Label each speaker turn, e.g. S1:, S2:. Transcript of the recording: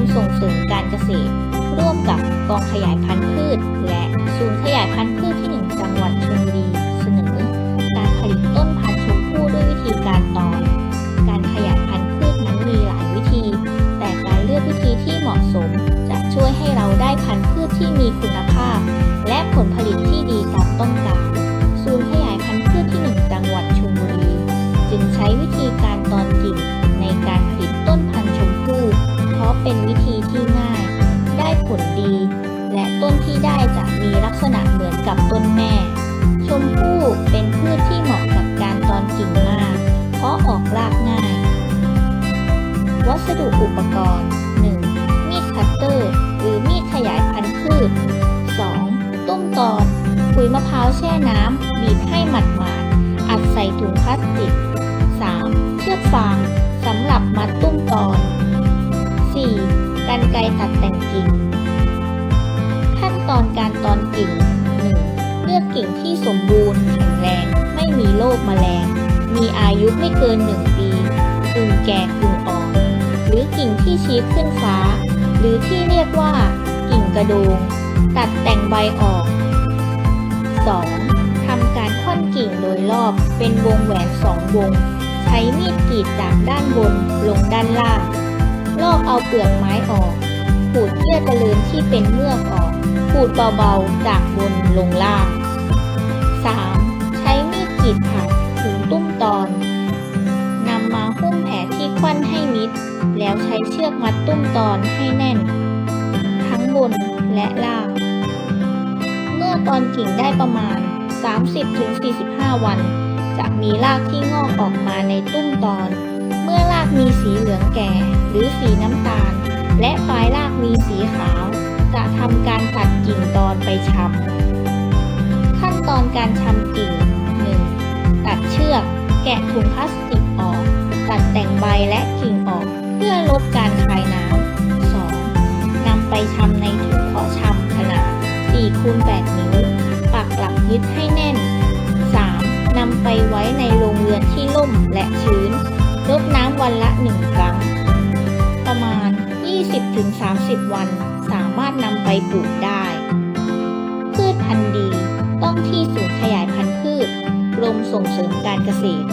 S1: มส่งเสริมการเกษตร ร่วมกับกองขยายพันธุ์พืช และศูนย์ขยายพันธุ์พืชที่ 1 จังหวัดชลบุรีเสนอ การผลิตต้นพันธุ์ชมพู่ด้วยวิธีการตอน การขยายพันธุ์พืชนั้นมีหลายวิธี แต่การเลือกวิธีที่เหมาะสม จะช่วยให้เราได้พันธุ์พืชที่มีคุณภาพ และผลผลิตที่ดีตามต้องการศูนย์ขยายพันธุ์พืชที่ 1 จังหวัดชลบุรี จึงใช้วิธีการตอนกิ่งในการผลิตต้นพันธุ์ เป็นวิธีที่ง่าย ได้ผลดี และต้นที่ได้จะมีลักษณะเหมือนกับต้นแม่ ชมพู่เป็นพืชที่เหมาะกับการตอนกิ่งมาก เพราะออกรากง่าย วัสดุอุปกรณ์ 1. มีดคัตเตอร์ หรือมีดขยายพันธุ์พืช 2. ต้มตอนขุยมะพร้าวแช่น้ำบีบให้หมาดๆอัดใส่ถุงพลาสติก กันไกรตัดแต่งกิ่ง ขั้นตอนการตอนกิ่ง 1. เลือกกิ่งที่สมบูรณ์แข็งแรง ไม่มีโรคแมลง มีอายุไม่เกิน 1 ปีกึ่งแก่กึ่งอ่อน หรือกิ่งที่ชี้ขึ้นฟ้า หรือที่เรียกว่า กิ่งกระโดง ตัดแต่งใบออก 2. ทำการค่อนกิ่งโดยรอบเป็นวงแหวนสองวง ใช้มีดกรีดจากด้านบนลงด้านล่าง ลอกเอาเปลือกไม้ออก ขูดเยื่อเจริญที่เป็นเมือกออก ขูดเบาๆ จากบนลงล่าง 3. ใช้มีดกรีดผ่านถุงตุ้มตอนนำมาหุ้มแผลที่ควันให้มิด แล้วใช้เชือกมัดตุ้มตอนให้แน่น ทั้งบนและล่าง เมื่อตอนกิ่งได้ประมาณ 30-45 วัน จะมีรากที่งอกออกมาในตุ้มตอน มีสีเหลืองแก่ หรือสีน้ำตาล และปลายรากมีสีขาว จะทำการตัดกิ่งตอนไปชำขั้นตอนการชำกิ่ง 1. ตัดเชือก แกะถุงพลาสติกออก ตัดแต่งใบและกิ่งออก เพื่อลดการคายน้ำ 2. นำไปชำในถุงเพาะชำขนาด4คูณ8นิ้ว ปักหลักยึดให้แน่น 3. นำไปไว้ในโรงเรือนที่ร่มและชื้น รดน้ำวันละ 1 ครั้ง ประมาณ 20-30 วันสามารถนำไปปลูกได้ พืชพันธุ์ดีต้องที่ศูนย์ขยายพันธุ์พืชกรมส่งเสริมการเกษตร